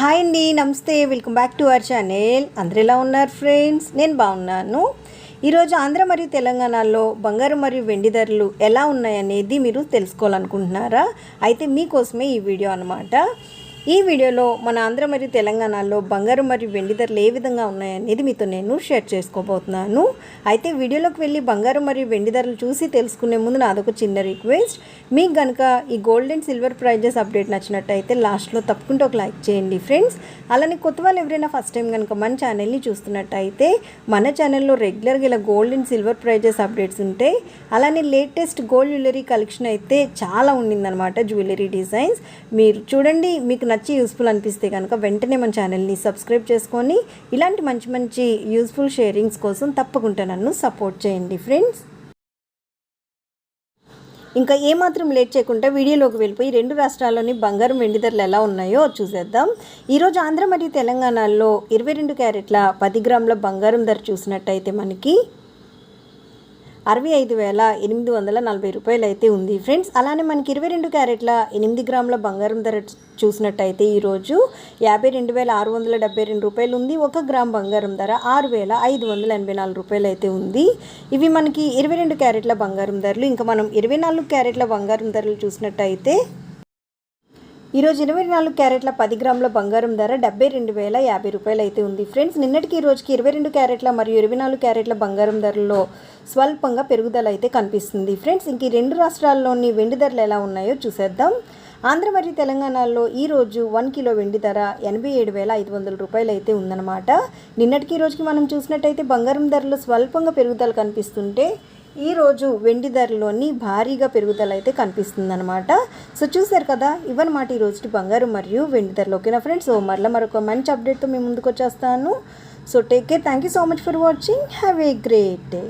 Hi అండి నమస్తే. Welcome back to our channel. అందరు ఎలా ఉన్నారు ఫ్రెండ్స్? నేను బాగున్నాను. ఈరోజు ఆంధ్ర మరియు తెలంగాణలో బంగారు మరియు వెండి ధరలు ఎలా ఉన్నాయనేది మీరు తెలుసుకోవాలనుకుంటున్నారా? అయితే మీకోసమే ఈ వీడియో అనమాట ఈ వీడియోలో మన ఆంధ్ర మరియు తెలంగాణలో బంగారు మరియు వెండి ధరలు ఏ విధంగా ఉన్నాయనేది మీతో నేను షేర్ చేసుకోబోతున్నాను. అయితే వీడియోలోకి వెళ్ళి బంగారు మరియు వెండి ధరలు చూసి తెలుసుకునే ముందు నాదొక చిన్న రిక్వెస్ట్. మీకు కనుక ఈ gold and silver prizes update నచ్చినట్టయితే లాస్ట్లో తప్పకుండా ఒక లైక్ చేయండి ఫ్రెండ్స్ అలానే కొత్త వాళ్ళు ఎవరైనా ఫస్ట్ టైం కనుక మన ఛానల్ని చూస్తున్నట్టయితే మన ఛానల్లో రెగ్యులర్గా ఇలా gold and silver prizes updates ఉంటాయి అలానే లేటెస్ట్ గోల్డ్ జ్యువెలరీ కలెక్షన్ అయితే చాలా ఉండిందనమాట జ్యువెలరీ డిజైన్స్ మీరు చూడండి మీకు నచ్చి యూస్ఫుల్ అనిపిస్తే కనుక వెంటనే మన ఛానల్ని సబ్స్క్రైబ్ చేసుకొని ఇలాంటి మంచి మంచి యూస్ఫుల్ షేరింగ్స్ కోసం తప్పకుండా నన్ను సపోర్ట్ చేయండి ఫ్రెండ్స్ ఇంకా ఏమాత్రం లేట్ చేయకుండా వీడియోలోకి వెళ్ళిపోయి రెండు రాష్ట్రాల్లోని బంగారం వెండి ధరలు ఎలా ఉన్నాయో చూసేద్దాం. ఈరోజు ఆంధ్ర మరియు తెలంగాణలో ఇరవై రెండు క్యారెట్ల పది గ్రాముల బంగారం ధర చూసినట్టయితే మనకి అరవై ఐదు వేల ఎనిమిది వందల నలభై రూపాయలు అయితే ఉంది. ఫ్రెండ్స్ అలానే మనకి ఇరవై రెండు క్యారెట్ల ఎనిమిది గ్రాముల బంగారం ధర చూసినట్టయితే ఈరోజు యాభై రెండు వేల ఆరు వందల డెబ్బై రెండు రూపాయలు ఉంది. ఒక గ్రామ్ బంగారం ధర ఆరు వేల ఐదు వందల ఎనభై నాలుగు రూపాయలు అయితే ఉంది. ఇవి మనకి ఇరవై రెండు క్యారెట్ల బంగారం ధరలు. ఇంకా మనం ఇరవై నాలుగు క్యారెట్ల బంగారం ధరలు చూసినట్టయితే ఈరోజు ఇరవై నాలుగు క్యారెట్ల పది గ్రాముల బంగారం ధర డెబ్బై రెండు వేల యాభై రూపాయలు అయితే ఉంది. ఫ్రెండ్స్ నిన్నటికి ఈ రోజుకి ఇరవై రెండు క్యారెట్ల మరియు ఇరవై నాలుగు క్యారెట్ల బంగారం ధరల్లో స్వల్పంగా పెరుగుదల అయితే కనిపిస్తుంది. ఫ్రెండ్స్ ఇంక ఈ రెండు రాష్ట్రాల్లోని వెండి ధరలు ఎలా ఉన్నాయో చూసేద్దాం. ఆంధ్ర మరియు తెలంగాణలో ఈ రోజు వన్ కిలో వెండి ధర ఎనభై ఏడు వేల ఐదు వందల రూపాయలు అయితే ఉందన్నమాట. నిన్నటికి రోజుకి మనం చూసినట్టయితే బంగారం ధరలు స్వల్పంగా పెరుగుదల కనిపిస్తుంటే ఈరోజు వెండి ధరలోని భారీగా పెరుగుదల అయితే కనిపిస్తుందన్నమాట. సో చూసారు కదా ఇవన్నమాట ఈరోజు బంగారు మరియు వెండి ధరలు. ఓకేనా ఫ్రెండ్స్? సో మరలా మరొక మంచి అప్డేట్తో మేము ముందుకు వచ్చేస్తాను. So take care thank you so much for watching have a great day